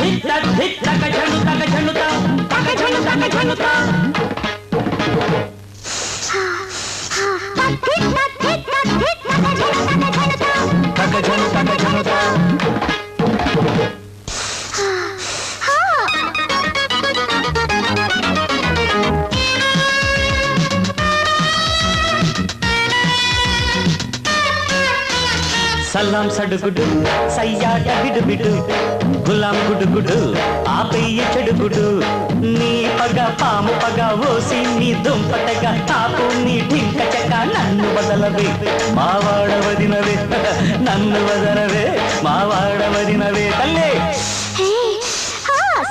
ధిత్త ధిత్త గజను తగ జనుత తగ జను తగ జను బిడు. గులాం గుడుగుడు ఆ పెయ్య చెడుగుడు నీ పగ పాము పగ ఓసి నీ దుంపటగ తాపు నీ ఢింక చెక్క నన్ను వదలవే. మావాడ వదినవే నన్ను వదలవే. మావాడ వదినవే తల్లే.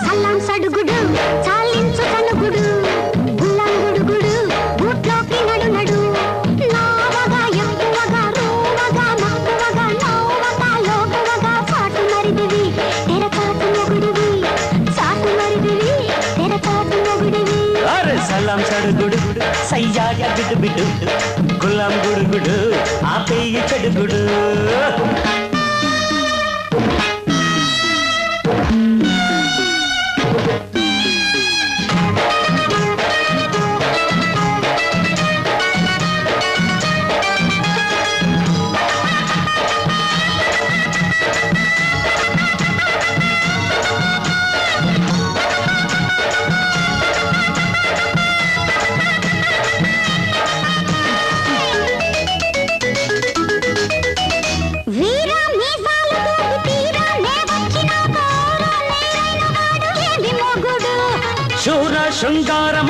సల్లాం సడుగుడు చాలించు. అరే సలాం సడుగుడు సయ్యాట బిడు బిడు గులాం గుడుగుడు ఆపేయ చెడుగుడు వీరా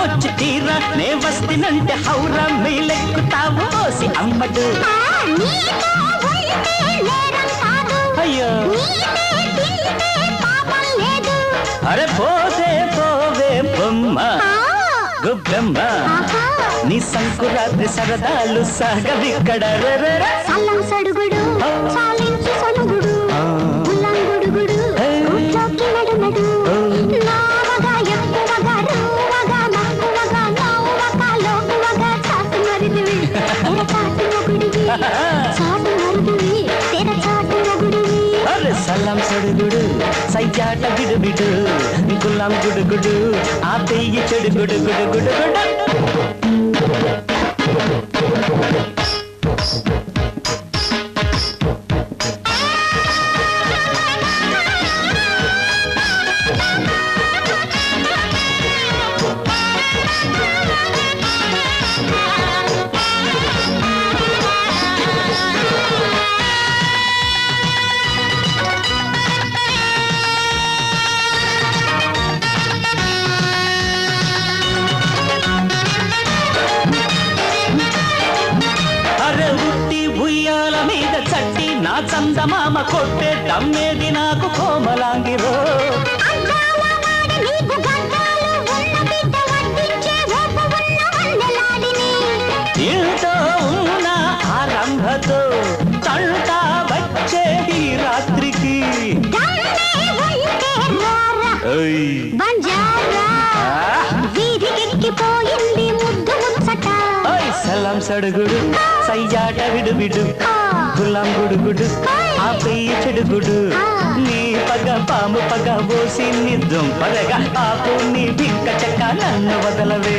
వచ్చి తీర నే వస్తినంటే హౌర మేలెక్కుతావు ఓసి అమ్మడు. అయ్యో. అరే పోతే పోవే బొమ్మ గుబ్బెమ్మ. నీ సంకురాత్రి సరదాలు సాగవిక్కడ సల్లం సడుగుడు చాలించు సనుగుడు. సల్లం సడుగుడు సయ్యాట బిడు బిడు గులాం గుడుగుడు ఆ పెయ్యి చెడు గుడు గుడు చందమామ కొట్టే దమ్మేది నాకు కోమలాంగిరో. ఉన్న ఆరంభతో తంట రాత్రికి. సలాం సడుగుడు సయ్యాట విడు విడు. గులాం గుడుగుడు ఆ పెయ్యి చెడుగుడు. నీ పగ పాము పగ ఓసి నీ దుంపదగా ఆపు నీ పింక చెక్క నన్ను వదలవే.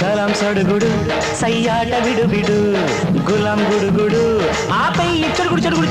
సలాం సడుగుడు సయ్యాట విడు విడు గులాం గుడుగుడు. ఆపై చెడుగుడు చెడుగుడు